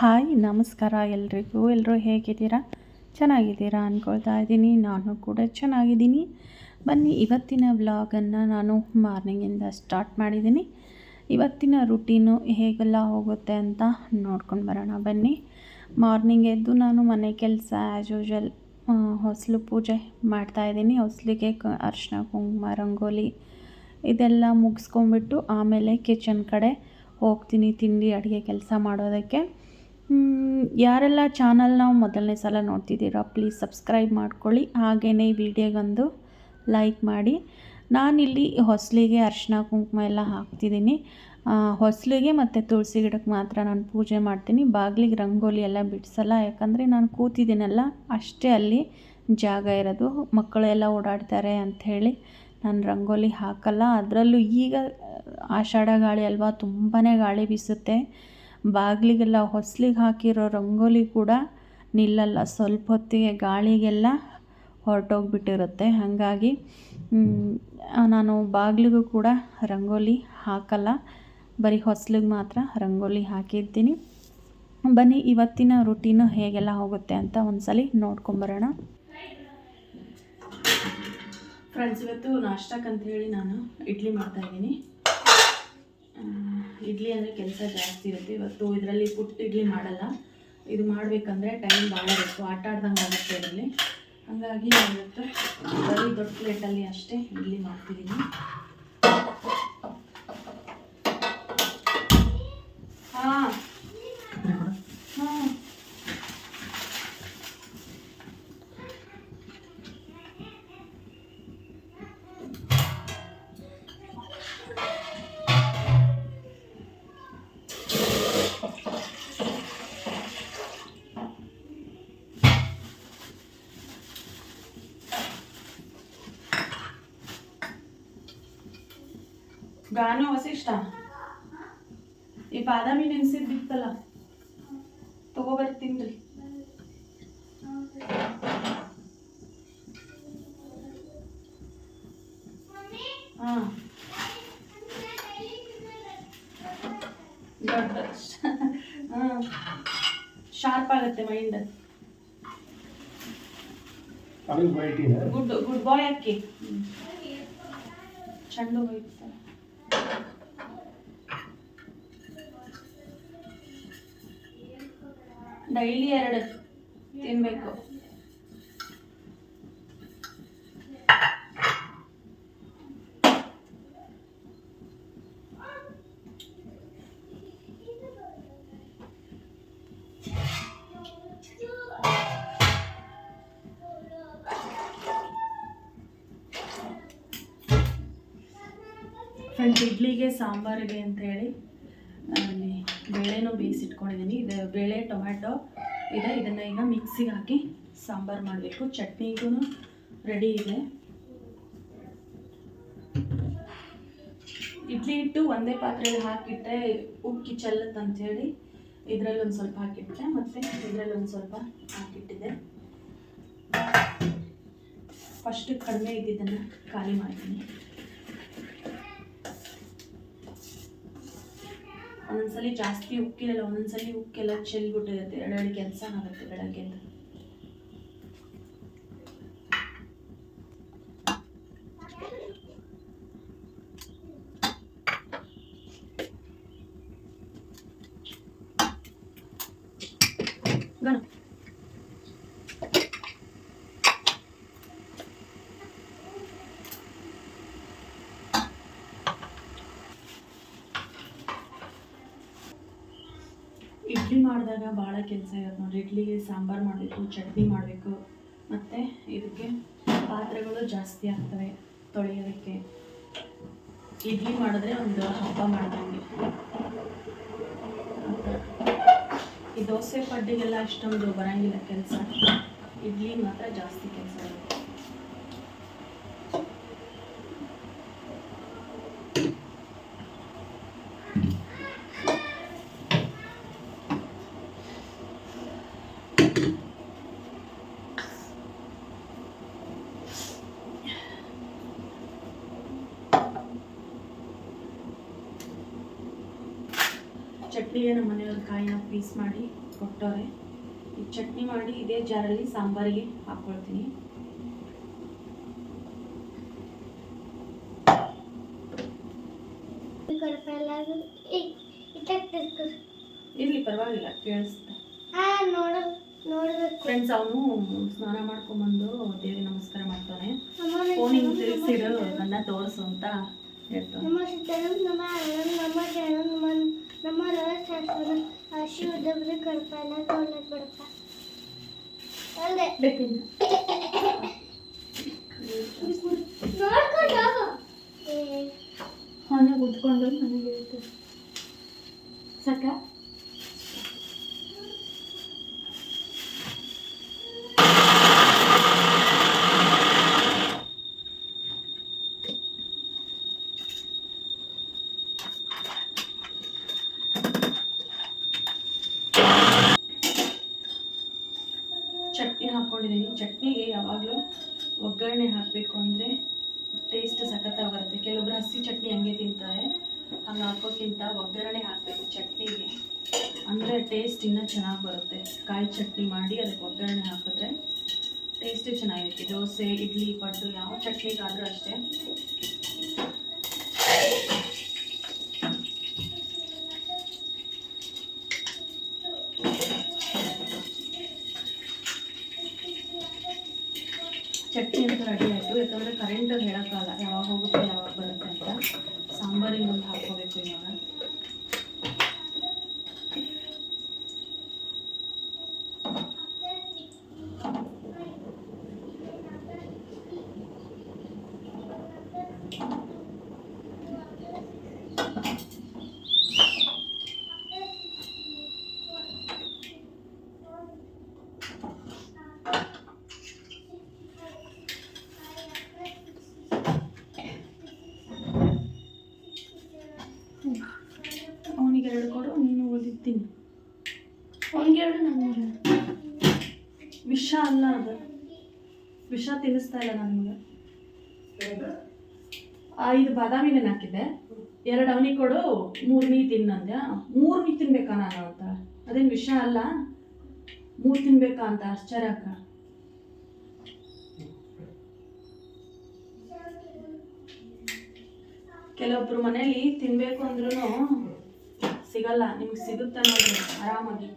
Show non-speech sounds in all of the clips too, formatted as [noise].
Hi, ನಮಸ್ಕಾರ ಎಲ್ರಿಗೂ. ಎಲ್ಲರೂ ಹೇಗಿದ್ದೀರಾ? ಚೆನ್ನಾಗಿದ್ದೀರಾ ಅಂದ್ಕೊಳ್ತಾ ಇದ್ದೀನಿ. ನಾನು ಕೂಡ ಚೆನ್ನಾಗಿದ್ದೀನಿ. ಬನ್ನಿ, ಇವತ್ತಿನ ವ್ಲಾಗನ್ನು ನಾನು ಮಾರ್ನಿಂಗಿಂದ ಸ್ಟಾರ್ಟ್ ಮಾಡಿದ್ದೀನಿ. ಇವತ್ತಿನ ರುಟೀನು ಹೇಗೆಲ್ಲ ಹೋಗುತ್ತೆ ಅಂತ ನೋಡ್ಕೊಂಡು ಬರೋಣ. ಬನ್ನಿ, ಮಾರ್ನಿಂಗ್ ಎದ್ದು ನಾನು ಮನೆ ಕೆಲಸ ಆ್ಯಸ್ ಯೂಶಲ್ ಹೊಸಲು ಪೂಜೆ ಮಾಡ್ತಾಯಿದ್ದೀನಿ ಹೊಸಲಿಗೆ ಅರಿಶಿನ ಕುಂಕುಮ, ರಂಗೋಲಿ ಇದೆಲ್ಲ ಮುಗಿಸ್ಕೊಂಬಿಟ್ಟು ಆಮೇಲೆ ಕಿಚನ್ ಕಡೆ ಹೋಗ್ತೀನಿ ತಿಂಡಿ, ಅಡುಗೆ ಕೆಲಸ ಮಾಡೋದಕ್ಕೆ. ಮ್, ಚಾನಲ್ ನಾವು ಮೊದಲನೇ ಸಲ ನೋಡ್ತಿದ್ದೀರಾ ಪ್ಲೀಸ್ ಸಬ್ಸ್ಕ್ರೈಬ್ ಮಾಡ್ಕೊಳ್ಳಿ. ಈ ವಿಡಿಯೋಗೊಂದು ಲೈಕ್ ಮಾಡಿ. ನಾನಿಲ್ಲಿ ಹೊಸಲಿಗೆ ಅರಿಶಿನ ಕುಂಕುಮ ಎಲ್ಲ ಹಾಕ್ತಿದ್ದೀನಿ. ಹೊಸಲಿಗೆ ಮತ್ತು ತುಳಸಿ ಗಿಡಕ್ಕೆ ಮಾತ್ರ ನಾನು ಪೂಜೆ ಮಾಡ್ತೀನಿ. ಬಾಗಿಲಿಗೆ ರಂಗೋಲಿ ಎಲ್ಲ ಬಿಡಿಸಲ್ಲ ಯಾಕಂದರೆ ನಾನು ಕೂತಿದ್ದೀನಲ್ಲ ಅಷ್ಟೇ ಅಲ್ಲಿ ಜಾಗ ಇರೋದು. ಮಕ್ಕಳೆಲ್ಲ ಓಡಾಡ್ತಾರೆ ಅಂಥೇಳಿ ನಾನು ರಂಗೋಲಿ ಹಾಕಲ್ಲ. ಅದರಲ್ಲೂ ಈಗ ಆಷಾಢ ಗಾಳಿ ಅಲ್ವಾ ತುಂಬಾ ಗಾಳಿ ಬೀಸುತ್ತೆ. ಬಾಗಿಲಿಗೆಲ್ಲ ಹೊಸ್ಲಿಗೆ ಹಾಕಿರೋ ರಂಗೋಲಿ ಕೂಡ ನಿಲ್ಲಲ್ಲ. ಸ್ವಲ್ಪ ಹೊತ್ತಿಗೆ ಗಾಳಿಗೆಲ್ಲ ಹೊರಟೋಗ್ಬಿಟ್ಟಿರುತ್ತೆ. ಹಾಗಾಗಿ ನಾನು ಬಾಗಿಲಿಗೂ ಕೂಡ ರಂಗೋಲಿ ಹಾಕಲ್ಲ. ಬರೀ ಹೊಸ್ಲಿಗೆ ಮಾತ್ರ ರಂಗೋಲಿ ಹಾಕಿರ್ತೀನಿ. ಬನ್ನಿ, ಇವತ್ತಿನ ರುಟೀನು ಹೇಗೆಲ್ಲ ಹೋಗುತ್ತೆ ಅಂತ ಒಂದ್ಸಲಿ ನೋಡ್ಕೊಂಬರೋಣ. ಫ್ರೆಂಡ್ಸ್ ಇವತ್ತು ನಾಷ್ಟಕ್ಕಂತ ಹೇಳಿ ನಾನು ಇಡ್ಲಿ ಮಾಡ್ತಾಯಿದ್ದೀನಿ ಇಡ್ಲಿ ಅಂದರೆ ಕೆಲಸ ಜಾಸ್ತಿ ಇರುತ್ತೆ. ಇವತ್ತು ಇದರಲ್ಲಿ ಪುಟ್ಟು ಇಡ್ಲಿ ಮಾಡಲ್ಲ. ಇದು ಮಾಡಬೇಕಂದ್ರೆ ಟೈಮ್ ಭಾಳ ಬೇಕು ಆಟ ಆಡ್ದಂಗೆ ಆಗುತ್ತೆ ಇದರಲ್ಲಿ. ಹಾಗಾಗಿ ಇವತ್ತು ಬರೀ ದೊಡ್ಡ ಪ್ಲೇಟಲ್ಲಿ ಅಷ್ಟೇ ಇಡ್ಲಿ ಮಾಡ್ತಿದ್ದೀನಿ ಗಾನು ವಸಿಷ್ಠ ಈ ಬಾದಾಮಿ ನೆನ್ಸಿದ್ ಬಿತ್ತಲ್ಲ ತಗೋಬರ್ತೀನ್ರಿ ಹಾ ದೊಡ್ಡ ಹಾ ಶಾರ್ಪ್ ಆಗುತ್ತೆ ಮೈಂಡ್ ಅವಿನ ವೈಟ್ ಇದೆ ಗುಡ್ ಗುಡ್ ಬಾಯ್ ಅಕ್ಕಿ ಚೆಂಡು ಹೋಯ್ತು ಡೈಲಿ ಎರಡು ತಿನ್ಬೇಕು. ಫ್ರೆಂಡ್ಸ್ ಇಡ್ಲಿಗೆ ಸಾಂಬಾರಿಗೆ ಅಂತ ಹೇಳಿ. ಬೇಳೆನೂ ಬೇಯಿಸಿಟ್ಕೊಂಡಿದ್ದೀನಿ. ಇದು ಬೇಳೆ, ಟೊಮ್ಯಾಟೊ, ಇದೆ ಇದನ್ನು ಈಗ ಮಿಕ್ಸಿಗೆ ಹಾಕಿ ಸಾಂಬಾರು ಮಾಡಬೇಕು. ಚಟ್ನಿಗೂ ರೆಡಿ ಇದೆ. ಇಡ್ಲಿ ಹಿಟ್ಟು ಒಂದೇ ಪಾತ್ರೆಯಲ್ಲಿ ಹಾಕಿಟ್ಟರೆ ಉಕ್ಕಿ ಚೆಲ್ಲತ್ತಂಥೇಳಿ ಇದರಲ್ಲಿ ಒಂದು ಸ್ವಲ್ಪ ಹಾಕಿಟ್ಟೆ ಮತ್ತು ಇದರಲ್ಲಿ ಒಂದು ಸ್ವಲ್ಪ ಹಾಕಿಟ್ಟಿದೆ. ಫಸ್ಟ್ ಕಡಿಮೆ ಇದ್ದಿದ್ದನ್ನು ಖಾಲಿ ಮಾಡ್ತೀನಿ. ಒಂದೊಂದ್ಸಲಿ ಜಾಸ್ತಿ ಉಕ್ಕಿರಲ್ಲ ಒಂದೊಂದ್ಸಲಿ ಉಕ್ಕೆಲ್ಲ ಚೆಲ್ಬಿಟ್ಟಿರುತ್ತೆ. ಎರಡೆರಡು ಕೆಲಸ ಆಗುತ್ತೆ ಬೆಳಗ್ಗೆ ಗಣ ಇಡ್ಲಿ ಮಾಡಿದಾಗ ಭಾಳ ಕೆಲಸ ಇರುತ್ತೆ ನೋಡಿರಿ. ಇಡ್ಲಿಗೆ ಸಾಂಬಾರು ಮಾಡಬೇಕು, ಚಟ್ನಿ ಮಾಡಬೇಕು. ಮತ್ತು ಇದಕ್ಕೆ ಪಾತ್ರೆಗಳು ಜಾಸ್ತಿ ಆಗ್ತವೆ ತೊಳೆಯೋದಕ್ಕೆ. ಇಡ್ಲಿ ಮಾಡಿದ್ರೆ ಒಂದು ಹಬ್ಬ ಮಾಡ್ದಂಗೆ. ಈ ದೋಸೆ ಪಡ್ಡಿಗೆಲ್ಲ ಅಷ್ಟೊಂದು ಬರೋಂಗಿಲ್ಲ ಕೆಲಸ. ಇಡ್ಲಿ ಮಾತ್ರ ಜಾಸ್ತಿ ಕೆಲಸ ಇರುತ್ತೆ. ಚಟ್ನಿಗೆ ನಮ್ಮ ಮನೆಯವ್ರ ಕಾಯಿನ ಪೀಸ್ ಮಾಡಿ ಕೊಟ್ಟವ್ರೆ. ಈ ಚಟ್ನಿ ಮಾಡಿ ಇದೇ ಜಾರಲ್ಲಿ ಸಾಂಬಾರಿಗೆ ಹಾಕ್ಕೊಳ್ತೀನಿ ಇರಲಿ ಪರವಾಗಿಲ್ಲ ಕೇಳಿಸ್ತಾರೆ ಫ್ರೆಂಡ್ಸ್ ಅವನು ಸ್ನಾನ ಮಾಡ್ಕೊಂಬಂದು ದೇವಿ ನಮಸ್ಕಾರ ಮಾಡ್ತಾನೆ ಫೋನಿಂಗ್ ತಿರುಗಿಸಿಡು ನನ್ನ ತೋರಿಸು ಅಂತ ಹೇಳ್ತಾನೆ ನಮ್ಮ ಸಿದ್ಧರು ಹಸಿ ಉದ್ದಬ್ರಿ ಕಡಪ ಎಲ್ಲ ತೊಗೊಳಕ್ ಬಿಡಪ್ಪ ಅಲ್ಲದೆ ನೋಡ್ಕೊಂಡು ಹೋಗು ಏ ಕುತ್ಕೊಂಡು ನನಗೆ ಹೇಳ್ತಾರೆ ಸಾಕ ಚಟ್ನಿ ಹಾಕ್ಕೊಂಡಿದ್ದೀನಿ ಚಟ್ನಿಗೆ ಯಾವಾಗಲೂ ಒಗ್ಗರಣೆ ಹಾಕಬೇಕು ಅಂದರೆ ಟೇಸ್ಟ್ ಸಖತ್ತಾಗಿ ಬರುತ್ತೆ ಕೆಲವೊಬ್ರು ಹಸಿ ಚಟ್ನಿ ಹಂಗೆ ತಿಂತಾರೆ. ಹಂಗೆ ಹಾಕೋಕ್ಕಿಂತ ಒಗ್ಗರಣೆ ಹಾಕಬೇಕು ಚಟ್ನಿಗೆ. ಅಂದರೆ ಟೇಸ್ಟ್ ಇನ್ನೂ ಚೆನ್ನಾಗಿ ಬರುತ್ತೆ. ಕಾಯಿ ಚಟ್ನಿ ಮಾಡಿ ಅದಕ್ಕೆ ಒಗ್ಗರಣೆ ಹಾಕಿದ್ರೆ ಟೇಸ್ಟೇ ಚೆನ್ನಾಗಿರುತ್ತೆ. ದೋಸೆ, ಇಡ್ಲಿ, ಪಡ್ಡು, ಯಾವ ಚಟ್ನಿಗಾದರೂ ಅಷ್ಟೇ ಚಟ್ನಿ ಅಂತ ರೆಡಿ ಆಯಿತು ಯಾಕಂದರೆ ಕರೆಂಟ್ ಹೇಳೋಕ್ಕಲ್ಲ ಯಾವಾಗ ಹೋಗುತ್ತೆ ಯಾವಾಗ ಬರುತ್ತೆ ಅಂತ ಸಾಂಬಾರಿಗೆ ಮುಂದೆ ಹಾಕ್ಕೋಬೇಕು ಇವಾಗ ಅವನಿಗೆ ಎರಡು ಕೊಡು ನೀನು ಉಳಿದಿದ್ದೀನಿ ಅವ್ನಿಗೆ ಎರಡು ನನಗೆ ವಿಷ ಅಲ್ಲ ಅದು ತಿನ್ನಿಸ್ತಾ ಇಲ್ಲ ನನಗೆ. ಐದು ಬಾದಾಮಿ ನೆನೆ ಹಾಕಿದ್ದೆ. ಎರಡು ಅವನಿ ಕೊಡು ಮೂರು ನೀ ತಿನ್ನಂದ್ಯ? ಮೂರು ನೀ ತಿನ್ಬೇಕಾ ನಾನು ಅಂತ ಅದೇನು ವಿಷ ಅಲ್ಲ? ಮೂರು ತಿನ್ಬೇಕಾ ಅಂತ ಆಶ್ಚರ್ಯ ಅಕ್ಕ ಕೆಲವೊಬ್ರು ಮನೇಲಿ ತಿನ್ಬೇಕು ಅಂದ್ರೂ ಸಿಗಲ್ಲ. ನಿಮ್ಗೆ ಸಿಗುತ್ತೆ ನೋಡಿ ಆರಾಮಾಗಿ.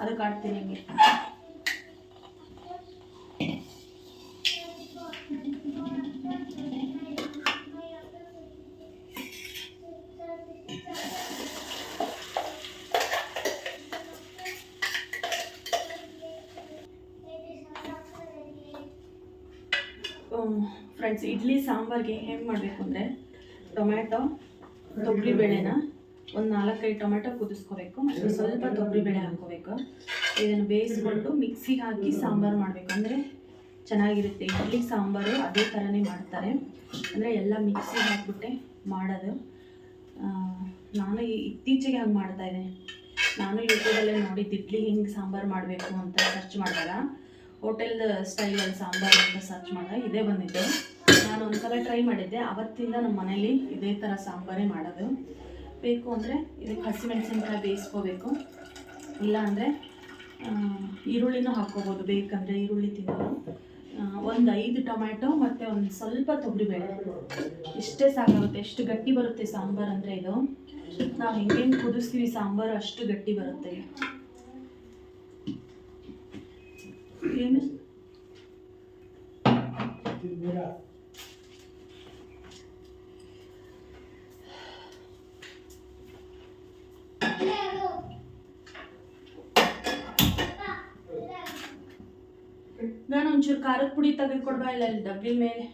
ಅದಕ್ಕೆ ಆಡ್ತೀನಿ ಹಿಂಗೆ ಫ್ರೆಂಡ್ಸ್ ಇಡ್ಲಿ, ಸಾಂಬಾರ್ಗೆ ಹೆಂಗೆ ಮಾಡಬೇಕು ಅಂದರೆ ಟೊಮ್ಯಾಟೊ, ತೊಗರಿಬೇಳೆನ ಒಂದು ನಾಲ್ಕೈದು ಟೊಮೆಟೊ ಕುದಿಸ್ಕೋಬೇಕು ಮತ್ತು ಸ್ವಲ್ಪ ತೊಗರಿಬೇಳೆ ಹಾಕ್ಕೋಬೇಕು ಇದನ್ನು ಬೇಯಿಸ್ಕೊಂಡು ಮಿಕ್ಸಿಗೆ ಹಾಕಿ ಸಾಂಬಾರು ಮಾಡಬೇಕು. ಅಂದರೆ ಚೆನ್ನಾಗಿರುತ್ತೆ. ಇಡ್ಲಿ, ಸಾಂಬಾರು ಅದೇ ಥರನೇ ಮಾಡ್ತಾರೆ. ಅಂದರೆ ಎಲ್ಲ ಮಿಕ್ಸಿಗೆ ಹಾಕ್ಬಿಟ್ಟೆ ಮಾಡೋದು. ನಾನು ಇತ್ತೀಚೆಗೆ ಹಂಗೆ ಮಾಡ್ತಾ ಇದ್ದೀನಿ. ನಾನು ಯೂಟ್ಯೂಬಲ್ಲೇ ನೋಡಿದ್ದು ಇಡ್ಲಿ ಹಿಂಗೆ ಸಾಂಬಾರು ಮಾಡಬೇಕು ಅಂತ ಸರ್ಚ್ ಮಾಡಿದಾಗ ಹೋಟೆಲ್ ಸ್ಟೈಲಲ್ಲಿ ಸಾಂಬಾರು ಅಂತ ಸರ್ಚ್ ಮಾಡಿದಾಗ ಇದೇ ಬಂದಿದ್ದು. ನಾನು ಒಂದ್ಸಲ ಟ್ರೈ ಮಾಡಿದ್ದೆ. ಅವತ್ತಿಂದ ನಮ್ಮ ಮನೇಲಿ ಇದೇ ಥರ ಸಾಂಬಾರೇ ಮಾಡೋದು. ಬೇಕು ಅಂದರೆ ಇದಕ್ಕೆ ಹಸಿಮೆಣಸಿನ್ಕಾಯಿ ಬೇಯಿಸ್ಕೋಬೇಕು. ಇಲ್ಲ ಅಂದರೆ ಈರುಳ್ಳಿನೂ ಹಾಕ್ಕೋಬೋದು. ಬೇಕಂದರೆ ಈರುಳ್ಳಿ ತಿನ್ನೋದು. ಒಂದು ಐದು ಟೊಮ್ಯಾಟೊ ಮತ್ತು ಒಂದು ಸ್ವಲ್ಪ ತೊಗರಿಬೇಳೆ. ಇಷ್ಟೇ ಸಾಕಾಗುತ್ತೆ. ಎಷ್ಟು ಗಟ್ಟಿ ಬರುತ್ತೆ ಸಾಂಬಾರು ಅಂದರೆ ಇದು. ನಾವು ಹೆಂಗೆ ಹೆಂಗೆ ಕುದಿಸ್ತೀವಿ ಸಾಂಬಾರು, ಅಷ್ಟು ಗಟ್ಟಿ ಬರುತ್ತೆ. ಏನು ನಾನು ಒಂಚೂರು ಖಾರದ ಪುಡಿ ತೆಗೆದು ಕೊಡ್ಬಾ ಇಲ್ಲ ಅಲ್ಲಿ ಡಬ್ಬಿ ಮೇಲೆ?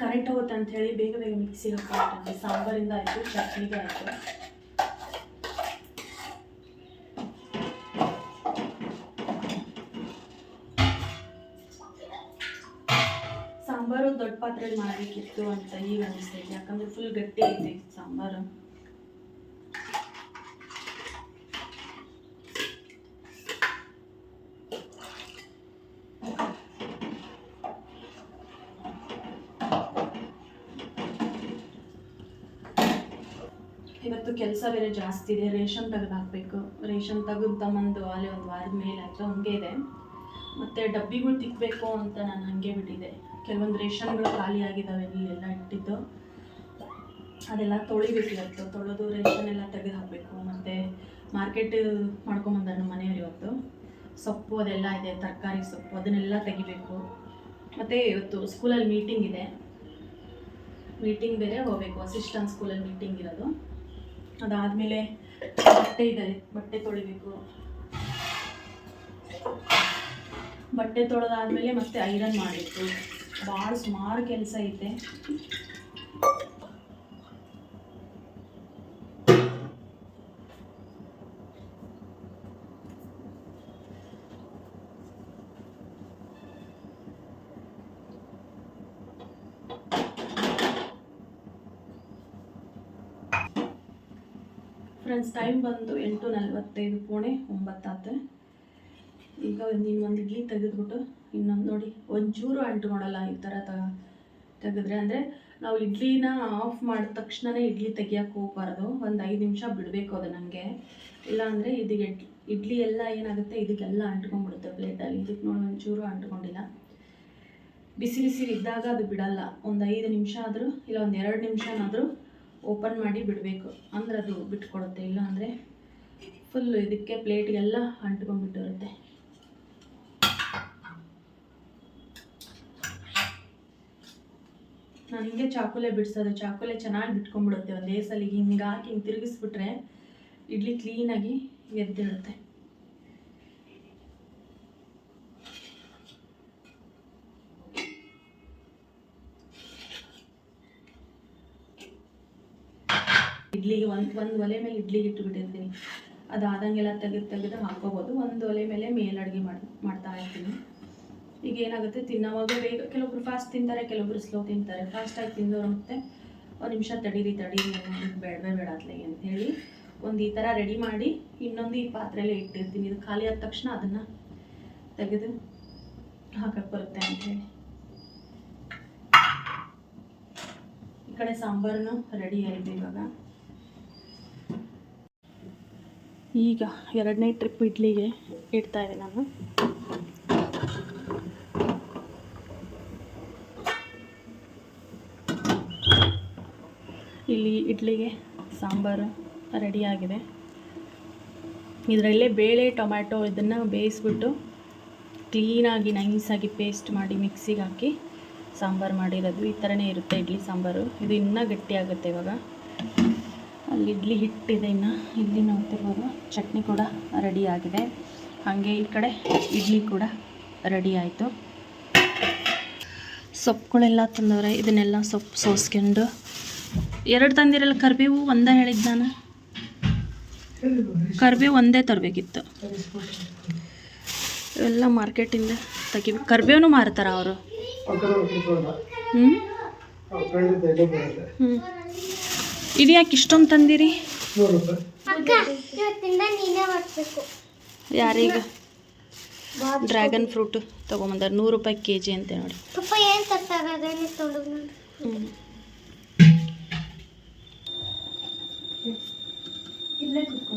ಕರೆಕ್ಟ್ ಹೋಗುತ್ತೆ ಅಂತ ಹೇಳಿ ಬೇಗ ಬೇಗ ಮಿಕ್ಸಿಗೆ ಹಾಕ್ಬಿಟ್ಟೆ ಸಾಂಬಾರಿಂದ ಆಯಿತು, ಚಟ್ನಿಗೆ ಆಯಿತು. ಸಾಂಬಾರಲ್ಲಿ ಮಾಡಬೇಕಿತ್ತು ಅಂತ ಈಗ ಅನಿಸ್ತೈತೆ ಯಾಕಂದ್ರೆ ಫುಲ್ ಗಟ್ಟಿ ಐತೆ ಸಾಂಬಾರು. ಇವತ್ತು ಕೆಲಸ ಬೇರೆ ಜಾಸ್ತಿ ಇದೆ. ರೇಷನ್ ತೆಗೆದು ಹಾಕಬೇಕು ರೇಷನ್ ತೆಗೆದು ತಮ್ಮಂದು ಅಲ್ಲಿ ಒಂದು ವಾರದ ಮೇಲೆ ಆಯಿತು, ಹಂಗೆ ಇದೆ. ಮತ್ತು ಡಬ್ಬಿಗಳು ತಿಕ್ಕಬೇಕು ಅಂತ ನಾನು ಹಾಗೆ ಬಿಟ್ಟಿದ್ದೆ. ಕೆಲವೊಂದು ರೇಷನ್ಗಳು ಖಾಲಿ ಆಗಿದ್ದಾವೆ ಇಲ್ಲೆಲ್ಲ ಇಟ್ಟಿದ್ದು. ಅದೆಲ್ಲ ತೊಳಿಬೇಕು ಇವತ್ತು. ತೊಳೆದು ರೇಷನ್ ಎಲ್ಲ ತೆಗೆದು ಹಾಕಬೇಕು. ಮತ್ತು ಮಾರ್ಕೆಟ್ ಮಾಡ್ಕೊಂಬಂದ್ರೆ ನಮ್ಮ ಮನೆಯವ್ರು ಇವತ್ತು. ಸೊಪ್ಪು ಅದೆಲ್ಲ ಇದೆ, ತರಕಾರಿ ಸೊಪ್ಪು, ಅದನ್ನೆಲ್ಲ ತೆಗಿಬೇಕು. ಮತ್ತು ಇವತ್ತು ಸ್ಕೂಲಲ್ಲಿ ಮೀಟಿಂಗ್ ಇದೆ. ಮೀಟಿಂಗ್ ಬೇರೆ ಹೋಗಬೇಕು. ಅಸಿಸ್ಟೆಂಟ್ ಸ್ಕೂಲಲ್ಲಿ ಮೀಟಿಂಗ್ ಇರೋದು. ಅದಾದಮೇಲೆ ಬಟ್ಟೆ ಇದೆ. ಬಟ್ಟೆ ತೊಳಿಬೇಕು. ಬಟ್ಟೆ ತೊಳೆದಾದ್ಮೇಲೆ ಮತ್ತೆ ಐರನ್ ಮಾಡಬೇಕು. ಭಾಳ ಸುಮಾರು ಕೆಲಸ ಐತೆ. ಫ್ರೆಂಡ್ಸ್ ಟೈಮ್ ಬಂದು ಎಂಟು ನಲ್ವತ್ತೈದು ಪೋಣೆ ಒಂಬತ್ತಾತೆ. ಈಗ ನೀನು ಒಂದು ಗೀ ತೆಗೆದ್ಬಿಟ್ಟು ಇನ್ನೊಂದು ನೋಡಿ ಒಂಚೂರು ಅಂಟ್ಕೊಳಲ್ಲ ಈ ಥರ ತ, ತೆಗೆದ್ರೆ. ಅಂದರೆ ನಾವು ಇಡ್ಲಿನ ಆಫ್ ಮಾಡಿದ ತಕ್ಷಣವೇ ಇಡ್ಲಿ ತೆಗಿಯೋಕೆ ಹೋಗ್ಬಾರ್ದು. ಒಂದು ಐದು ನಿಮಿಷ ಬಿಡಬೇಕು ಅದು ನನಗೆ ಇಲ್ಲಾಂದರೆ ಇದಕ್ಕೆ ಇಡ್- ಇಡ್ಲಿ ಎಲ್ಲ ಏನಾಗುತ್ತೆ ಇದಕ್ಕೆಲ್ಲ ಅಂಟ್ಕೊಂಡ್ಬಿಡುತ್ತೆ ಪ್ಲೇಟಲ್ಲಿ ಇದಕ್ಕೆ ನೋಡಿ ಒಂಚೂರು ಅಂಟ್ಕೊಂಡಿಲ್ಲ. ಬಿಸಿ ಬಿಸಿ ಇದ್ದಾಗ ಅದು ಬಿಡಲ್ಲ. ಒಂದು ಐದು ನಿಮಿಷ ಆದರೂ ಇಲ್ಲ ಒಂದು ಎರಡು ನಿಮಿಷನಾದರೂ ಓಪನ್ ಮಾಡಿ ಬಿಡಬೇಕು. ಅಂದ್ರೆ ಅದು ಬಿಟ್ಕೊಡುತ್ತೆ. ಇಲ್ಲ ಅಂದರೆ ಫುಲ್ ಇದಕ್ಕೆ ಪ್ಲೇಟಿಗೆಲ್ಲ ಅಂಟ್ಕೊಂಡ್ಬಿಟ್ಟಿರುತ್ತೆ. ನಾನು ಹಿಂಗೆ ಚಾಕುಲೆ ಬಿಡಿಸೋದು, ಚಾಕುಲೆ ಚೆನ್ನಾಗಿ ಬಿಟ್ಕೊಂಡ್ಬಿಡುತ್ತೆ. ಒಂದೇ ಸಲ ಹಿಂಗೆ ಹಾಕಿ ಹಿಂಗೆ ತಿರುಗಿಸ್ಬಿಟ್ರೆ ಇಡ್ಲಿ ಕ್ಲೀನಾಗಿ ಎದ್ದಿಡುತ್ತೆ ಇಡ್ಲಿಗೆ ಒಂದು ಒಂದು ಒಲೆ ಮೇಲೆ ಇಡ್ಲಿಗೆ ಇಟ್ಟುಬಿಟ್ಟಿರ್ತೀನಿ ಅದಾದಂಗೆಲ್ಲ ತೆಗೆದು ತೆಗೆದು ಹಾಕೋಬೋದು. ಒಂದು ಒಲೆ ಮೇಲೆ ಮೇಲೆ ಅಡುಗೆ ಮಾಡಿ, ಮಾಡ್ತಾ ಇರ್ತೀನಿ. ಈಗ ಏನಾಗುತ್ತೆ ತಿನ್ನೋವಾಗ ಬೇಗ, ಕೆಲವೊಬ್ರು ಫಾಸ್ಟ್ ತಿಂತಾರೆ, ಕೆಲವೊಬ್ರು ಸ್ಲೋ ತಿಂತಾರೆ. ಫಾಸ್ಟಾಗಿ ತಿಂದವ್ರು ಮತ್ತೆ ಒಂದು ನಿಮಿಷ ತಡೀರಿ ತಡೀರಿ ಬೇಡವೇ ಬೇಡ ಅಂತ ಅಂತೇಳಿ ಒಂದು ಈ ಥರ ರೆಡಿ ಮಾಡಿ ಇನ್ನೊಂದು ಈ ಪಾತ್ರೆಯಲ್ಲಿ ಇಟ್ಟಿರ್ತೀನಿ. ಇದು ಖಾಲಿ ಆದ ತಕ್ಷಣ ಅದನ್ನು ತೆಗೆದು ಹಾಕಕ್ಕೆ ಬರುತ್ತೆ ಅಂಥೇಳಿ ಈ ಕಡೆ ಸಾಂಬಾರನ್ನು ರೆಡಿ ಆಯಿತು ಇವಾಗ. ಈಗ ಎರಡನೇ ಟ್ರಿಪ್ ಇಡ್ಲಿಗೆ ಇಡ್ತಾ ಇದ್ದೆ ನಾನು. ಇಲ್ಲಿ ಇಡ್ಲಿಗೆ ಸಾಂಬಾರು ರೆಡಿಯಾಗಿದೆ. ಇದರಲ್ಲೇ ಬೇಳೆ, ಟೊಮ್ಯಾಟೊ ಇದನ್ನು ಬೇಯಿಸ್ಬಿಟ್ಟು ಕ್ಲೀನಾಗಿ, ನೈಸಾಗಿ ಪೇಸ್ಟ್ ಮಾಡಿ ಮಿಕ್ಸಿಗೆ ಹಾಕಿ ಸಾಂಬಾರು ಮಾಡಿರೋದು. ಈ ಥರನೇ ಇರುತ್ತೆ ಇಡ್ಲಿ ಸಾಂಬಾರು. ಇದು ಇನ್ನೂ ಗಟ್ಟಿಯಾಗುತ್ತೆ ಇವಾಗ. ಅಲ್ಲಿ ಇಡ್ಲಿ ಹಿಟ್ಟಿದೆ ಇನ್ನು. ಇಲ್ಲಿ ನೋಡ್ತಿರ್ಬೋದು ಚಟ್ನಿ ಕೂಡ ರೆಡಿಯಾಗಿದೆ. ಹಾಗೆ ಈ ಕಡೆ ಇಡ್ಲಿ ಕೂಡ ರೆಡಿ ಆಯಿತು ಸೊಪ್ಪುಗಳೆಲ್ಲ ತಂದವ್ರೆ, ಇದನ್ನೆಲ್ಲ ಸೊಪ್ಪು ಸೋಸ್ಕೊಂಡು ಎರಡು ತಂದಿರಲ್ಲ ಕರ್ಬೇವು ಒಂದೇ ಹೇಳಿದ್ದು ನಾನು. ಕರ್ಬೇವು ಒಂದೇ ತರಬೇಕಿತ್ತು. ಎಲ್ಲ ಮಾರ್ಕೆಟಿಂದ ತೆಗಿಬೇಕು ಕರ್ಬೇವನು ಮಾರ್ತಾರ ಅವರು. ಹ್ಞೂ ಹ್ಞೂ ಇದು ಯಾಕೆ ಇಷ್ಟೊಂದು ತಂದಿರಿ? ಯಾರೀಗ? ಡ್ರ್ಯಾಗನ್ ಫ್ರೂಟ್ ತೊಗೊಂಬಂದಾರೆ ನೂರು ರೂಪಾಯಿ ಕೆ ಜಿ ಅಂತ ನೋಡಿ. ಹ್ಞೂ ಇಲ್ಲೇ ಕುತ್ಕೋ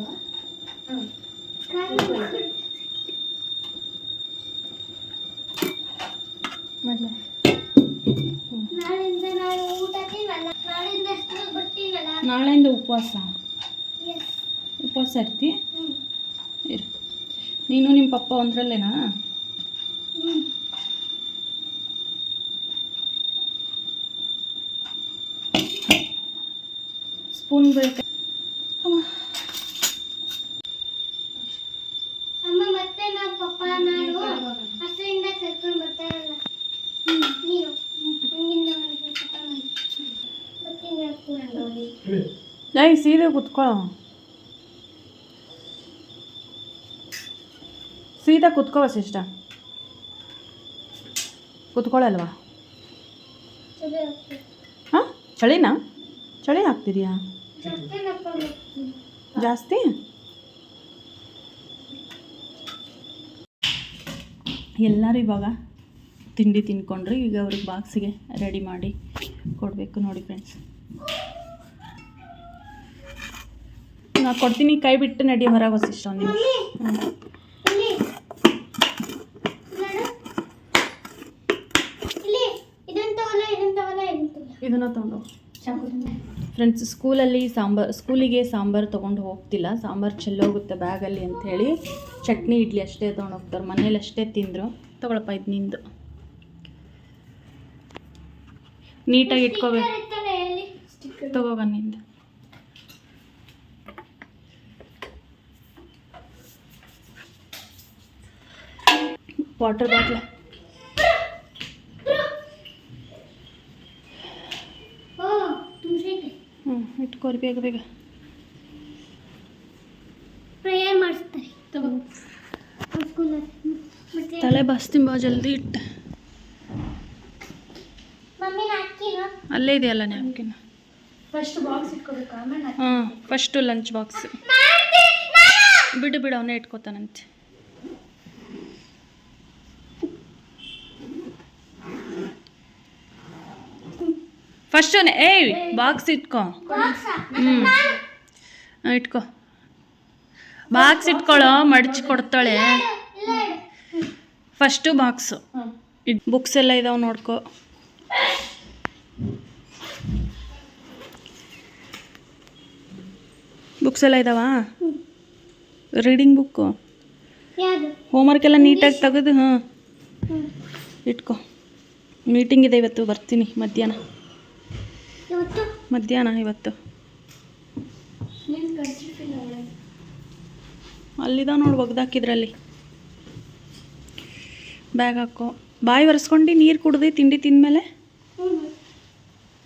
ತಿನ್ನಲ್ಲ. ನಾಳೆಯಿಂದ ಉಪವಾಸ. ಎಸ್ ಉಪವಾಸ ಇರ್ತಿ? ಇರು. ನೀನು ನಿಮ್ಮ ಪಪ್ಪ ಒಂದ್ರಲ್ಲೇನಾ? ಸ್ಪೂನ್ ಬೇಕು ಅಮ್ಮ ಅಮ್ಮ ಮತ್ತೆ ನಾವು ಪಪ್ಪ ನಾನು ಹಸುವಿಂದ ಕರ್ಕೊಂಡು ಬರ್ತಾ ಇರಲ್ಲ ನೀರು ಹಂಗಿಂದ ಮಾಡಿದ್ರೆ ಪಪ್ಪ ಮಾಡಿ ಬರ್ತೀನಿ ಹೇಳ್ತೀನಿ ಹೇಳಿ ಏಯ್ ಸೀದಾ ಕುತ್ಕೊಳ್ಳೋ ಸೀದಾ ಕುತ್ಕೋ ವಸಿಷ್ಠ ಕುತ್ಕೊಳ್ಳಲ್ವಾ ಹಾಂ ಚಳಿನಾ ಚಳಿ ಆಗ್ತಿದೆಯಾ ಜಾಸ್ತಿ ಎಲ್ಲರೂ ಇವಾಗ ತಿಂಡಿ ತಿನ್ಕೊಂಡ್ರಿ, ಈಗ ಅವ್ರಿಗೆ ಬಾಕ್ಸಿಗೆ ರೆಡಿ ಮಾಡಿ ಕೊಡಬೇಕು ನೋಡಿ ಫ್ರೆಂಡ್ಸ್ ನಾ ಕೊಡ್ತೀನಿ. ಕೈ ಬಿಟ್ಟು ನಡಿ, ಹೊರಗೆ ಹೊಸಿಷ್ಟ ಒಂದು ನಿಮಿಷ. ಇದನ್ನ ತಗೊಂಡು ಫ್ರೆಂಡ್ಸ್ ಸ್ಕೂಲಲ್ಲಿ ಸಾಂಬಾರ್ ಸ್ಕೂಲಿಗೆ ಸಾಂಬಾರು ತೊಗೊಂಡು ಹೋಗ್ತಿಲ್ಲ. ಸಾಂಬಾರು ಚೆಲ್ಲೋಗುತ್ತೆ ಬ್ಯಾಗಲ್ಲಿ ಅಂಥೇಳಿ. ಚಟ್ನಿ, ಇಡ್ಲಿ ಅಷ್ಟೇ ತೊಗೊಂಡು ಹೋಗ್ತಾರೆ. ಮನೇಲಿ ಅಷ್ಟೇ ತಿಂದರು. ತಗೊಳಪ್ಪ, ಇದು ನಿಂದು. ನೀಟಾಗಿ ಇಟ್ಕೋಬೇಕು. ತೊಗೋಬನ್ನಿಂದು ನಿಂದು ವಾಟರ್ ಬಾಟ್ಲ ಹ್ಞೂ ಇಟ್ಕೋರಿ ಬೇಗ ಬೇಗ ಪ್ರೇಯರ್ ಮಾಡಿಸ್ತಾರೆ ತಗೋ ತಲೆ ತಲೆ ಬಸ್ತಿಂಬ ಜಲ್ದಿ ಇಟ್ಟು ಅಲ್ಲೇ ಇದೆಯಲ್ಲ ನ್ಯಾಪ್ಕಿನ್ ಫಸ್ಟ್ ಬಾಕ್ಸ್ ಇಟ್ಕೋಬೇಕು ಹಾಂ ಫಸ್ಟು ಲಂಚ್ ಬಾಕ್ಸ್ ಬಿಡು ಬಿಡು ಅವನೇ ಇಟ್ಕೋತಾನಂತೆ ಫಸ್ಟ್ ಏಯ್ ಬಾಕ್ಸ್ ಇಟ್ಕೋ. ಹ್ಞೂ ಇಟ್ಕೋ. ಬಾಕ್ಸ್ ಇಟ್ಕೊಳ್ಳೋ ಮಡಚಿ ಕೊಡ್ತಾಳೆ. ಇಲ್ಲ ಇಡು ಫಸ್ಟು ಬಾಕ್ಸು ಇದು ಬುಕ್ಸ್ ಎಲ್ಲ ಇದಾವೆ ನೋಡ್ಕೋ. ಬುಕ್ಸ್ ಎಲ್ಲ ಇದಾವಾ? ರೀಡಿಂಗ್ ಬುಕ್ಕು ಹೋಮ್ವರ್ಕ್ ಎಲ್ಲ ನೀಟಾಗಿ ತೆಗೆದು ಹಾಂ ಇಟ್ಕೋ. ಮೀಟಿಂಗ್ ಇದೆ ಇವತ್ತು ಬರ್ತೀನಿ ಮಧ್ಯಾಹ್ನ. ಮಧ್ಯಾಹ್ನ ಇವತ್ತು. ಅಲ್ಲಿದ ನೋಡಿ ಒಗ್ದಾಕಿದ್ರಲ್ಲಿ. ಬ್ಯಾಗ್ ಹಾಕೋ. ಬಾಯಿ ಒರೆಸ್ಕೊಂಡು ನೀರು ಕುಡ್ದು ತಿಂಡಿ ತಿಂದಮೇಲೆ? ಮೇಲೆ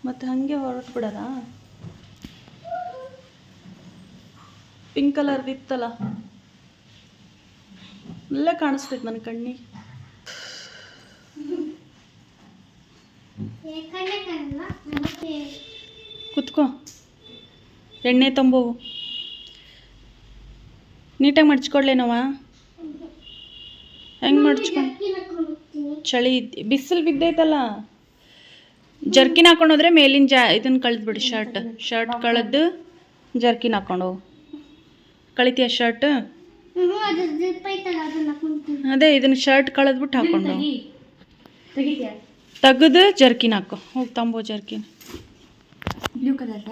ಮತ್ತೆ ಹಾಗೆ ಹೊರಟು ಬಿಡೋದಾ? ಪಿಂಕ್ ಕಲರ್ದು ಇತ್ತಲ್ಲ? ಇಲ್ಲೇ ಕಾಣಿಸ್ತೈತೆ ನನ್ನ ಕಣ್ಣಿಗೆ. ಕುತ್ಕೋ. ಎಣ್ಣೆ ತಂಬೋವು ನೀಟಾಗಿ ಮಡ್ಚ್ಕೊಡ್ಲೇನವ ಹೆಂಗೆ ಮಡ್ಚ್ಕೊಂಡು? ಚಳಿ ಬಿಸಿಲು ಬಿದ್ದೈತಲ್ಲ? ಜರ್ಕಿನ್ ಹಾಕೊಂಡೋದ್ರೆ ಮೇಲಿನ ಜಾ ಇದನ್ನ ಕಳೆದ್ಬಿಡಿ ಶರ್ಟ್ ಶರ್ಟ್ ಕಳೆದು ಜರ್ಕಿನ್ ಹಾಕೊಂಡು ಕಳಿತೀಯ ಶರ್ಟ್ ಅದು ಇದನ್ನ ಶರ್ಟ್ ಕಳೆದ್ಬಿಟ್ಟು ಹಾಕೊಂಡು ತೆಗೆದು ಜರ್ಕಿನ್ ಹಾಕೋ ಹೋಗಿ ತಂಬೋ ಜರ್ಕಿನ್ ಬ್ಲೂ ಕಲರ್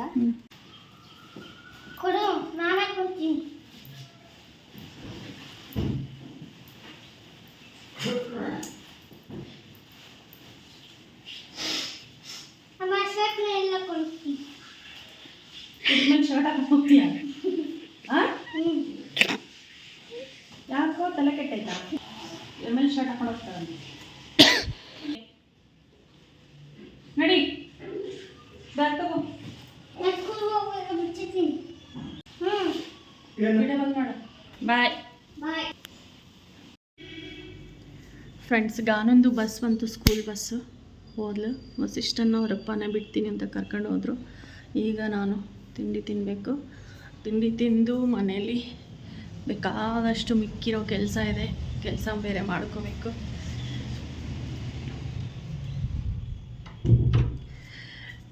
ಕೊಡು ನಾನು ಹಾಕೊಂತೀನಿ ಅಮ್ಮ ಶರ್ಟ್ನ ಎಲ್ಲ ಕೊಡ್ತೀನಿ ಶರ್ಟ್ ಹಾಕಿ ಹೋಗ್ತೀಯ ಹ್ಞೂ ಯಾಕೋ ತಲೆ ಕೆಟ್ಟೈತಾ ಎಮ್ಮೆಲ್ ಶರ್ಟ್ ಹಾಕೊಂಡು ಹೋಗ್ತಾರೆ ನಡಿ. ಬ್ಯಾಗ್ ತಗೋ. ಬಾಯ್. ಫ್ರೆಂಡ್ಸ್ ಗಾನೊಂದು ಬಸ್ ಬಂತು ಸ್ಕೂಲ್ ಬಸ್ಸು ಹೋದ್ಲು. ವಸಿಷ್ಠನ ಅವರಪ್ಪನೇ ಬಿಡ್ತೀನಿ ಅಂತ ಕರ್ಕೊಂಡು ಹೋದರು. ಈಗ ನಾನು ತಿಂಡಿ ತಿನ್ನಬೇಕು ತಿಂಡಿ ತಿಂದು ಮನೇಲಿ ಬೇಕಾದಷ್ಟು ಮಿಕ್ಕಿರೋ ಕೆಲಸ ಇದೆ. ಕೆಲಸ ಬೇರೆ ಮಾಡ್ಕೋಬೇಕು.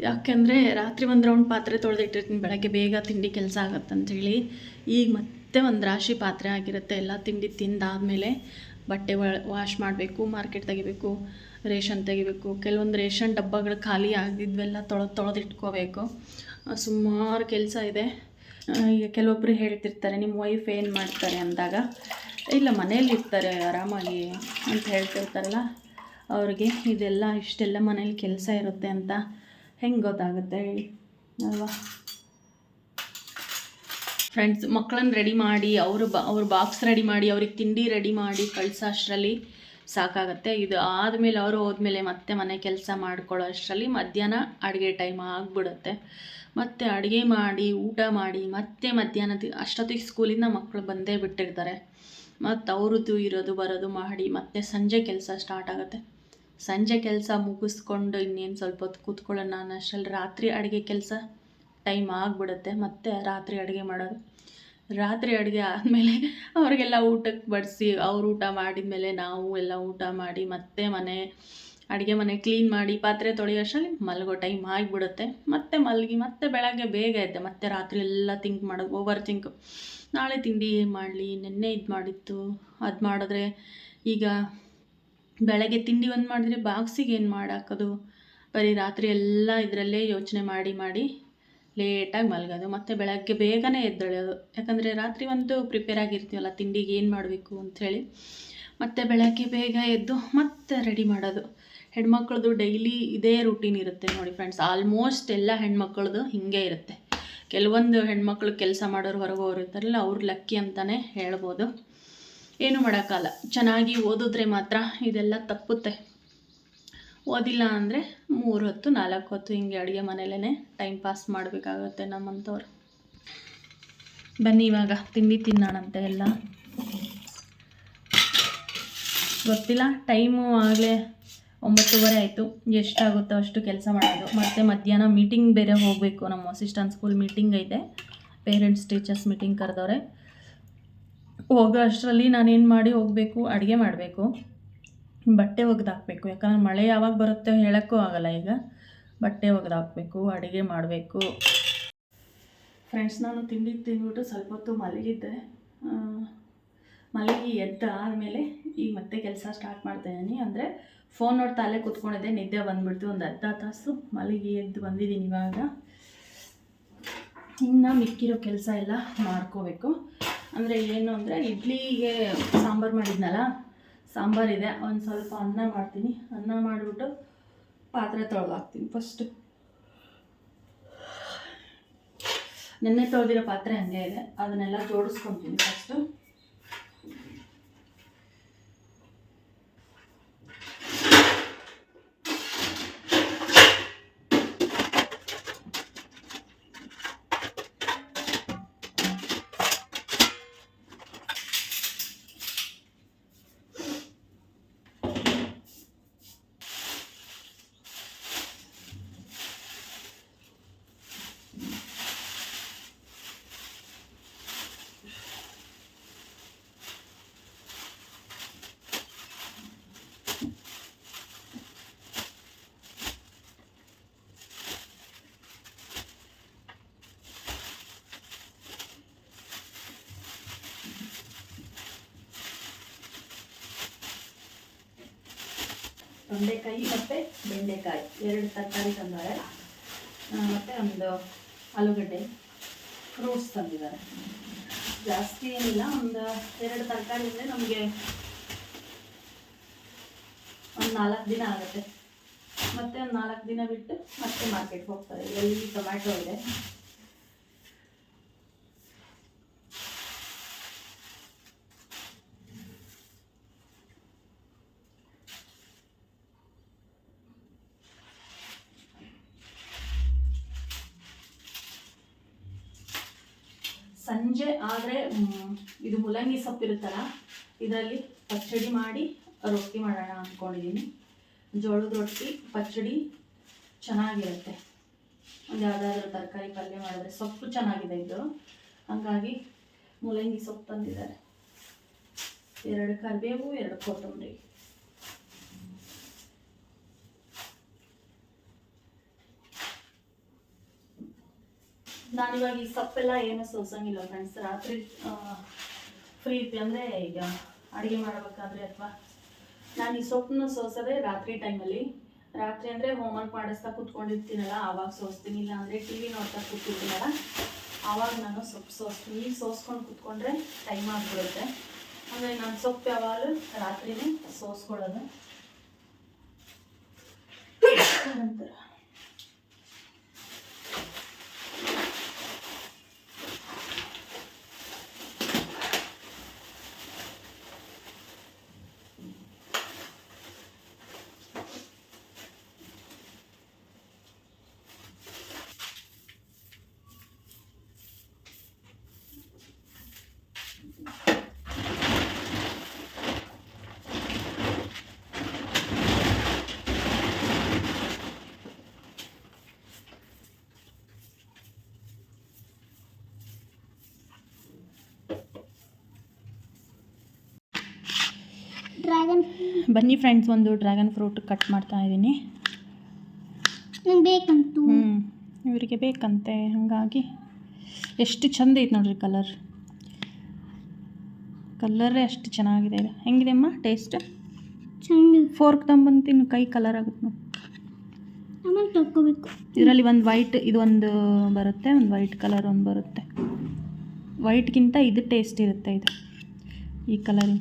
ಯಾಕೆಂದರೆ ರಾತ್ರಿ ಒಂದು ರೌಂಡ್ ಪಾತ್ರೆ ತೊಳೆದಿಟ್ಟಿರ್ತೀನಿ, ಬೆಳಗ್ಗೆ ಬೇಗ ತಿಂಡಿ ಕೆಲಸ ಆಗುತ್ತಂಥೇಳಿ ಈಗ ಮತ್ತೆ ಒಂದು ರಾಶಿ ಪಾತ್ರೆ ಆಗಿರುತ್ತೆ, ಎಲ್ಲ ತಿಂಡಿ ತಿಂದಾದಮೇಲೆ ಬಟ್ಟೆ ವಾಶ್ ಮಾಡಬೇಕು ಮಾರ್ಕೆಟ್ ತೆಗಿಬೇಕು, ರೇಷನ್ ತೆಗಿಬೇಕು. ಕೆಲವೊಂದು ರೇಷನ್ ಡಬ್ಬಗಳು ಖಾಲಿ ಆಗಿದ್ವೆಲ್ಲ ತೊಳೆದು ತೊಳೆದಿಟ್ಕೋಬೇಕು. ಸುಮಾರು ಕೆಲಸ ಇದೆ. ಈಗ ಕೆಲವೊಬ್ಬರು ಹೇಳ್ತಿರ್ತಾರೆ ನಿಮ್ಮ ವೈಫ್ ಏನು ಮಾಡ್ತಾರೆ? ಅಂದಾಗ, ಇಲ್ಲ, ಮನೇಲಿ ಇರ್ತಾರೆ, ಆರಾಮಾಗಿ, ಅಂತ ಹೇಳ್ತಿರ್ತಾರಲ್ಲ, ಅವ್ರಿಗೆ, ಇದೆಲ್ಲ ಇಷ್ಟೆಲ್ಲ ಮನೇಲಿ ಕೆಲಸ ಇರುತ್ತೆ ಅಂತ ಹೆಂಗೆ ಗೊತ್ತಾಗುತ್ತೆ ಹೇಳಿ. ಅಲ್ವಾ? ಫ್ರೆಂಡ್ಸ್ ಮಕ್ಕಳನ್ನ ರೆಡಿ ಮಾಡಿ, ಅವರು ಬ, ಅವ್ರ ಬಾಕ್ಸ್ ರೆಡಿ ಮಾಡಿ, ಅವ್ರಿಗೆ ತಿಂಡಿ ರೆಡಿ ಮಾಡಿ ಕಳ್ಸೋ ಅಷ್ಟರಲ್ಲಿ ಸಾಕಾಗುತ್ತೆ. ಇದು ಆದಮೇಲೆ ಅವರು ಹೋದ್ಮೇಲೆ ಮತ್ತೆ ಮನೆ ಕೆಲಸ ಮಾಡ್ಕೊಳ್ಳೋ ಅಷ್ಟರಲ್ಲಿ ಮಧ್ಯಾಹ್ನ ಅಡುಗೆ ಟೈಮ್ ಆಗಿಬಿಡುತ್ತೆ. ಮತ್ತೆ ಅಡುಗೆ ಮಾಡಿ, ಊಟ ಮಾಡಿ, ಮತ್ತೆ ಮಧ್ಯಾಹ್ನದ ಅಷ್ಟೊತ್ತಿಗೆ ಸ್ಕೂಲಿಂದ ಮಕ್ಕಳು ಬಂದೇ ಬಿಟ್ಟಿರ್ತಾರೆ. ಮತ್ತು ಅವ್ರದ್ದು ಇರೋದು, ಬರೋದು ಮಾಡಿ ಮತ್ತೆ ಸಂಜೆ ಕೆಲಸ ಸ್ಟಾರ್ಟ್ ಆಗುತ್ತೆ. ಸಂಜೆ ಕೆಲಸ ಮುಗಿಸ್ಕೊಂಡು ಇನ್ನೇನು ಸ್ವಲ್ಪ ಹೊತ್ತು ಕೂತ್ಕೊಳ್ಳೋಣ. ಅನ್ನೋ ಅಷ್ಟರಲ್ಲಿ ರಾತ್ರಿ ಅಡುಗೆ ಕೆಲಸ ಟೈಮ್ ಆಗಿಬಿಡುತ್ತೆ. ಮತ್ತೆ ರಾತ್ರಿ ಅಡುಗೆ ಮಾಡೋದು ರಾತ್ರಿ ಅಡುಗೆ ಆದಮೇಲೆ [laughs] ಅವ್ರಿಗೆಲ್ಲ ಊಟಕ್ಕೆ ಬಡಿಸಿ, ಅವ್ರು ಊಟ ಮಾಡಿದ ಮೇಲೆ ನಾವು ಎಲ್ಲ ಊಟ ಮಾಡಿ ಮತ್ತೆ ಮನೆ, ಅಡುಗೆ ಮನೆ ಕ್ಲೀನ್ ಮಾಡಿ ಪಾತ್ರೆ ತೊಳೆಯೋಷ್ಟರಲ್ಲಿ ಮಲಗೋ ಟೈಮ್ ಆಗಿಬಿಡುತ್ತೆ. ಮತ್ತೆ ಮಲಗಿ, ಮತ್ತೆ ಬೆಳಗ್ಗೆ ಬೇಗ ಎದ್ದೆ. ಮತ್ತೆ ರಾತ್ರಿ ಎಲ್ಲ ಥಿಂಕ್ ಮಾಡೋದು ಓವರ್ ಥಿಂಕ್ ನಾಳೆ ತಿಂಡಿ ಮಾಡಲಿ, ನಿನ್ನೆ ಇದು ಮಾಡಿತ್ತು. ಅದು ಮಾಡಿದ್ರೆ ಈಗ ಬೆಳಗ್ಗೆ ತಿಂಡಿ ಒಂದು ಮಾಡಿದ್ರೆ ಬಾಕ್ಸಿಗೆ ಏನು ಮಾಡಾಕೋದು? ಬರೀ ರಾತ್ರಿ ಎಲ್ಲ ಇದರಲ್ಲೇ ಯೋಚನೆ ಮಾಡಿ ಮಾಡಿ ಲೇಟಾಗಿ ಮಲಗೋದು. ಮತ್ತು ಬೆಳಗ್ಗೆ ಬೇಗನೆ ಎದ್ದೇಳೋದು. ಯಾಕಂದರೆ ರಾತ್ರಿ ಒಂದು ಪ್ರಿಪೇರ್ ಆಗಿರ್ತೀವಲ್ಲ, ತಿಂಡಿಗೆ ಏನು ಮಾಡಬೇಕು ಅಂಥೇಳಿ ಮತ್ತು ಬೆಳಗ್ಗೆ ಬೇಗ ಎದ್ದು ಮತ್ತೆ ರೆಡಿ ಮಾಡೋದು. ಹೆಣ್ಮಕ್ಳದ್ದು ಡೈಲಿ ಇದೇ ರೂಟೀನ್ ಇರುತ್ತೆ ನೋಡಿ ಫ್ರೆಂಡ್ಸ್ ಆಲ್ಮೋಸ್ಟ್ ಎಲ್ಲ ಹೆಣ್ಮಕ್ಳದ್ದು ಹಿಂಗೆ ಇರುತ್ತೆ. ಕೆಲವೊಂದು ಹೆಣ್ಮಕ್ಳು ಕೆಲಸ ಮಾಡೋರು ಹೊರಗೋರು ಇರ್ತಾರಲ್ಲ, ಅವ್ರು ಲಕ್ಕಿ ಅಂತಲೇ ಹೇಳ್ಬೋದು. ಏನು ಮಾಡೋಕ್ಕಲ್ಲ ಚೆನ್ನಾಗಿ ಓದಿದ್ರೆ ಮಾತ್ರ ಇದೆಲ್ಲ ತಪ್ಪುತ್ತೆ. ಓದಿಲ್ಲ ಅಂದರೆ ಮೂರು ಹೊತ್ತು, ನಾಲ್ಕು ಹೊತ್ತು ಹಿಂಗೆ ಅಡುಗೆ ಮನೇಲೇ ಟೈಮ್ ಪಾಸ್ ಮಾಡಬೇಕಾಗುತ್ತೆ ನಮ್ಮಂಥವ್ರು ಬನ್ನಿ ಇವಾಗ, ತಿಂಡಿ ತಿನ್ನೋಣಂತೆ ಎಲ್ಲ. ಗೊತ್ತಿಲ್ಲ ಟೈಮು ಆಗಲೇ ಒಂಬತ್ತುವರೆ ಆಯಿತು. ಎಷ್ಟಾಗುತ್ತೋ ಅಷ್ಟು ಕೆಲಸ ಮಾಡೋದು. ಮತ್ತು ಮಧ್ಯಾಹ್ನ ಮೀಟಿಂಗ್ ಬೇರೆ ಹೋಗಬೇಕು. ನಮ್ಮ ಅಸಿಸ್ಟೆಂಟ್ ಸ್ಕೂಲ್ ಮೀಟಿಂಗ್ ಐತೆ. ಪೇರೆಂಟ್ಸ್ ಟೀಚರ್ಸ್ ಮೀಟಿಂಗ್ ಕರೆದವ್ರೆ. ಹೋಗೋ ಅಷ್ಟರಲ್ಲಿ ನಾನೇನು ಮಾಡಿ ಹೋಗಬೇಕು? ಅಡುಗೆ ಮಾಡಬೇಕು. ಬಟ್ಟೆ ಒಗೆದಾಕ್ಬೇಕು. ಯಾಕಂದ್ರೆ ಮಳೆ ಯಾವಾಗ ಬರುತ್ತೆ ಹೇಳೋಕ್ಕೂ ಆಗಲ್ಲ ಈಗ. ಬಟ್ಟೆ ಒಗೆದಾಕ್ಬೇಕು, ಅಡುಗೆ ಮಾಡಬೇಕು. ಫ್ರೆಂಡ್ಸ್ ನಾನು ತಿಂಡಿ ತಿಂದ್ಬಿಟ್ಟು ಸ್ವಲ್ಪ ಹೊತ್ತು ಮಲಗಿದ್ದೆ. ಮಲಗಿ ಎದ್ದ ಆದಮೇಲೆ ಈಗ ಮತ್ತೆ ಕೆಲಸ ಸ್ಟಾರ್ಟ್ ಮಾಡ್ತಾಯಿದ್ದೀನಿ ಅಂದರೆ ಫೋನ್ ನೋಡ್ತಾ ಅಲ್ಲೇ ಕೂತ್ಕೊಂಡಿದ್ದೆ. ನಿದ್ದೆ ಬಂದುಬಿಡ್ತು. ಒಂದು ಅರ್ಧ ತಾಸು ಮಲಗಿ ಎದ್ದು ಬಂದಿದ್ದೀನಿ ಇವಾಗ. ಇನ್ನು ಮಿಕ್ಕಿರೋ ಕೆಲಸ ಎಲ್ಲ ಮಾಡ್ಕೋಬೇಕು. ಅಂದರೆ ಏನು ಅಂದರೆ ಇಡ್ಲಿಗೆ ಸಾಂಬಾರು ಮಾಡಿದ್ನಲ್ಲ ಸಾಂಬಾರಿದೆ ಒಂದು ಸ್ವಲ್ಪ ಅನ್ನ ಮಾಡ್ತೀನಿ. ಅನ್ನ ಮಾಡಿಬಿಟ್ಟು ಪಾತ್ರೆ ತೊಳೆದಾಕ್ತೀನಿ ಫಸ್ಟು ನೆನ್ನೆ ತೊಳೆದಿರೋ ಪಾತ್ರೆ ಹಂಗೆ ಇದೆ, ಅದನ್ನೆಲ್ಲ ಜೋಡಿಸ್ಕೊತೀನಿ ಫಸ್ಟು ತೊಂಡೆಕಾಯಿ ಮತ್ತು ಬೆಂಡೆಕಾಯಿ, ಎರಡು ತರಕಾರಿ ತಂದಿದ್ದಾರೆ ಮತ್ತು ಒಂದು ಆಲೂಗಡ್ಡೆ ಫ್ರೂಟ್ಸ್ ತಂದಿದ್ದಾರೆ. ಜಾಸ್ತಿ ಏನಿಲ್ಲ, ಒಂದು ಎರಡು ತರಕಾರಿ ಅಂದರೆ ನಮಗೆ ಒಂದು ನಾಲ್ಕು ದಿನ ಆಗುತ್ತೆ. ಮತ್ತೆ ಒಂದು ನಾಲ್ಕು ದಿನ ಬಿಟ್ಟು ಮತ್ತೆ ಮಾರ್ಕೆಟ್ಗೆ ಹೋಗ್ತಾರೆ. ಎಲ್ಲಿ ಟೊಮ್ಯಾಟೊ ಇದೆ ಸಂಜೆ ಆದರೆ ಇದು ಮುಲ್ಲಂಗಿ ಸೊಪ್ಪಿರುತ್ತಲ್ಲ, ಇದರಲ್ಲಿ ಪಚ್ಚಡಿ ಮಾಡಿ ರೊಟ್ಟಿ ಮಾಡೋಣ ಅಂದ್ಕೊಂಡಿದ್ದೀನಿ ಜೋಳದ ರೊಟ್ಟಿ, ಪಚ್ಚಡಿ ಚೆನ್ನಾಗಿರುತ್ತೆ. ಒಂದು ಯಾವುದಾದ್ರೂ ತರಕಾರಿ ಪಲ್ಯ ಮಾಡಿದ್ರೆ ಸೊಪ್ಪು ಚೆನ್ನಾಗಿದೆ ಇದು. ಹಾಗಾಗಿ ಮೂಲಂಗಿ ಸೊಪ್ಪು ತಂದಿದ್ದಾರೆ. ಎರಡು ಕರಿಬೇವು, ಎರಡು ಕೊತ್ತಂಬರಿ. ನಾನಿವಾಗ ಈ ಸೊಪ್ಪೆಲ್ಲ ಏನು ಸೋಸಂಗಿಲ್ಲ ಫ್ರೆಂಡ್ಸ್ ರಾತ್ರಿ ಫ್ರೀ ಇರ್ತಿ ಅಂದರೆ ಈಗ ಅಡುಗೆ ಮಾಡಬೇಕಾದ್ರೆ ಅಥವಾ ನಾನು ಈ ಸೊಪ್ಪನ್ನ ಸೋಸೋದೇ ರಾತ್ರಿ ಟೈಮಲ್ಲಿ ರಾತ್ರಿ ಅಂದರೆ ಹೋಮ್ವರ್ಕ್ ಮಾಡಿಸ್ತಾ ಕೂತ್ಕೊಂಡಿರ್ತೀನಲ್ಲ, ಆವಾಗ ಸೋಸ್ತೀನಿ ಇಲ್ಲ ಅಂದರೆ ಟಿ ವಿ ನೋಡ್ತಾ ಕೂತಿರ್ತೀನಲ್ಲ, ಆವಾಗ ನಾನು ಸೊಪ್ಪು ಸೋಸ್ತೀನಿ. ಸೋಸ್ಕೊಂಡು ಕೂತ್ಕೊಂಡ್ರೆ ಟೈಮ್ ಆಗಿಬಿಡುತ್ತೆ. ಅಂದರೆ ನಾನು ಸೊಪ್ಪು ಯಾವಾಗಲೂ ರಾತ್ರಿನೇ ಸೋಸ್ಕೊಳ್ಳೋದು. ನಂತರ ಬನ್ನಿ ಫ್ರೆಂಡ್ಸ್ ಒಂದು ಡ್ರ್ಯಾಗನ್ ಫ್ರೂಟ್ ಕಟ್ ಮಾಡ್ತಾ ಇದ್ದೀನಿ ಬೇಕಂತ. ಹ್ಞೂ ಇವರಿಗೆ ಬೇಕಂತೆ ಹಾಗಾಗಿ. ಎಷ್ಟು ಚಂದ ಐತೆ ನೋಡ್ರಿ ಕಲರ್ ಕಲರೇ ಅಷ್ಟು ಚೆನ್ನಾಗಿದೆ. ಇದು ಹೆಂಗಿದೆ ಅಮ್ಮ ಟೇಸ್ಟ್ ಫೋರ್ಕ್ ತಂಬಂದು ತಿನ್ನು ಕೈ ಕಲರ್ ಆಗುತ್ತೆ ನೋಡಿ. ಆಮೇಲೆ ತಗೋಬೇಕು ಇದರಲ್ಲಿ ಒಂದು ವೈಟ್ ಇದು ಒಂದು ಬರುತ್ತೆ ಒಂದು ವೈಟ್ ಕಲರ್ ಒಂದು ಬರುತ್ತೆ. ವೈಟ್ಗಿಂತ ಇದು ಟೇಸ್ಟ್ ಇರುತ್ತೆ ಇದು ಈ ಕಲರಿನ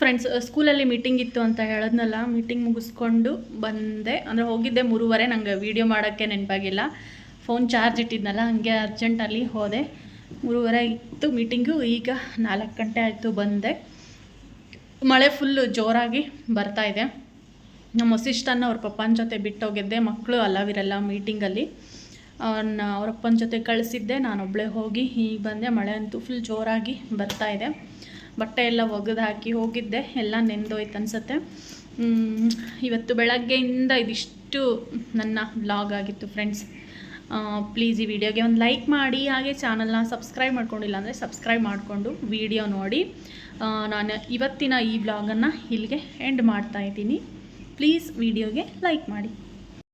ಫ್ರೆಂಡ್ಸ್ ಸ್ಕೂಲಲ್ಲಿ ಮೀಟಿಂಗ್ ಇತ್ತು ಅಂತ ಹೇಳದ್ನಲ್ಲ ಮೀಟಿಂಗ್ ಮುಗಿಸ್ಕೊಂಡು ಬಂದೆ. ಅಂದರೆ ಹೋಗಿದ್ದೆ ಮೂರುವರೆ, ನಂಗೆ ವೀಡಿಯೋ ಮಾಡೋಕ್ಕೆ ನೆನಪಾಗಿಲ್ಲ. ಫೋನ್ ಚಾರ್ಜ್ ಇಟ್ಟಿದ್ನಲ್ಲ, ಹಾಗೆ ಅರ್ಜೆಂಟಲ್ಲಿ ಹೋದೆ. ಮೂರುವರೆ ಇತ್ತು ಮೀಟಿಂಗು ಈಗ ನಾಲ್ಕು ಗಂಟೆ ಆಯಿತು ಬಂದೆ. ಮಳೆ ಫುಲ್ಲು ಜೋರಾಗಿ ಬರ್ತಾ ಇದೆ. ನಮ್ಮ ವಸಿಷ್ಠನ ಅವ್ರ ಪಪ್ಪನ ಜೊತೆ ಬಿಟ್ಟೋಗಿದ್ದೆ, ಮಕ್ಕಳು ಅಲ್ಲವಿರಲ್ಲ ಮೀಟಿಂಗಲ್ಲಿ ಅವ್ರನ್ನ ಅವರಪ್ಪನ ಜೊತೆ ಕಳಿಸಿದ್ದೆ ನಾನೊಬ್ಬಳೇ ಹೋಗಿ, ಹೀಗೆ ಬಂದೆ. ಮಳೆ ಅಂತೂ ಫುಲ್ ಜೋರಾಗಿ ಬರ್ತಾ ಇದೆ. ಬಟ್ಟೆ ಎಲ್ಲ ಒಗೆದು ಹಾಕಿ ಹೋಗಿದ್ದೆ, ಎಲ್ಲ ನೆಂದೋಯ್ತು ಅನಿಸುತ್ತೆ. ಇವತ್ತು ಬೆಳಗ್ಗೆಯಿಂದ ಇದಿಷ್ಟು ನನ್ನ ಬ್ಲಾಗ್ ಆಗಿತ್ತು ಫ್ರೆಂಡ್ಸ್ ಪ್ಲೀಸ್ ಈ ವಿಡಿಯೋಗೆ ಒಂದು ಲೈಕ್ ಮಾಡಿ, ಹಾಗೆ ಚಾನಲ್ನ ಸಬ್ಸ್ಕ್ರೈಬ್ ಮಾಡ್ಕೊಂಡಿಲ್ಲ ಅಂದರೆ ಸಬ್ಸ್ಕ್ರೈಬ್ ಮಾಡಿಕೊಂಡು ವಿಡಿಯೋ ನೋಡಿ. ನಾನು ಇವತ್ತಿನ ಈ ಬ್ಲಾಗನ್ನು ಇಲ್ಲಿಗೆ ಎಂಡ್ ಮಾಡ್ತಾ ಇದ್ದೀನಿ. ಪ್ಲೀಸ್ ವಿಡಿಯೋಗೆ ಲೈಕ್ ಮಾಡಿ.